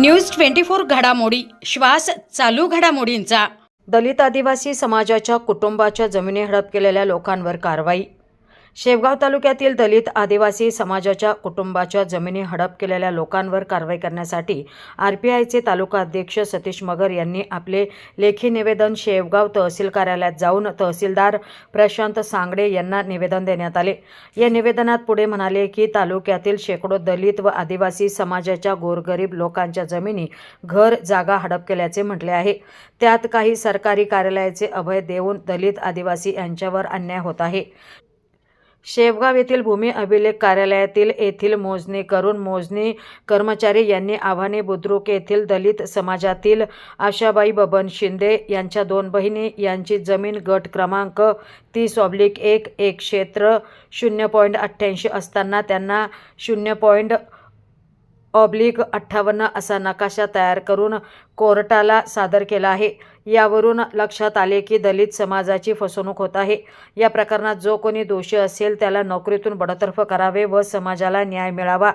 News twenty four घडामोडी. श्वास चालू घडामोडींचा. दलित आदिवासी समाजाच्या कुटुंबाच्या जमिनी हडप केलेल्या लोकांवर कारवाई. शेवगाव तालुक्यातील दलित आदिवासी समाजाच्या कुटुंबाच्या जमिनी हडप केलेल्या लोकांवर कारवाई करण्यासाठी आर पी आयचे तालुका अध्यक्ष सतीश मगर यांनी आपले लेखी निवेदन शेवगाव तहसील कार्यालयात जाऊन तहसीलदार प्रशांत सांगडे यांना निवेदन देण्यात आले. या निवेदनात पुढे म्हणाले की तालुक्यातील शेकडो दलित व आदिवासी समाजाच्या गोरगरीब लोकांच्या जमिनी घर जागा हडप केल्याचे म्हटले आहे. त्यात काही सरकारी कार्यालयाचे अभय देऊन दलित आदिवासी यांच्यावर अन्याय होत आहे. शेवगाव येथील भूमी अभिलेख कार्यालयातील येथील मोजणी करून मोजणी कर्मचारी यांनी आव्हाने बुद्रुक येथील दलित समाजातील आशाबाई बबन शिंदे यांच्या दोन बहिणी यांची जमीन गट क्रमांक तीस ऑब्लिक एक एक क्षेत्र शून्य पॉईंट अठ्ठ्याऐंशी असताना त्यांना शून्य पॉईंट ऑब्लिक अठ्ठावन्न असा नकाशा तयार करून कोर्टाला सादर केला आहे. यावरून लक्षात आले की दलित समाजाची फसवणूक होत आहे. या प्रकरणात जो कोणी दोषी असेल त्याला नोकरीतून बडतर्फ करावे व समाजाला न्याय मिळावा.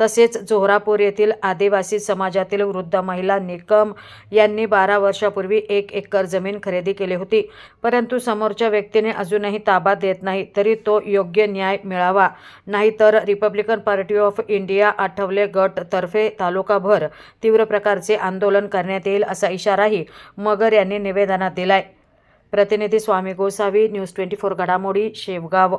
तसेच जोहरापूर येथील आदिवासी समाजातील वृद्ध महिला निकम यांनी बारा वर्षापूर्वी एक एकर जमीन खरेदी केली होती. परंतु समोरच्या व्यक्तीने अजूनही ताबा देत नाही तरी तो योग्य न्याय मिळावा. नाहीतर Republican Party of India Athawale गट तर्फे तालुकाभर तीव्र प्रकारचे आंदोलन करण्यात येईल असा इशाराही मगर यांनी निवेदनात दिलाय. प्रतिनिधी Swami Gosavi News twenty four घडामोडी शेवगाव.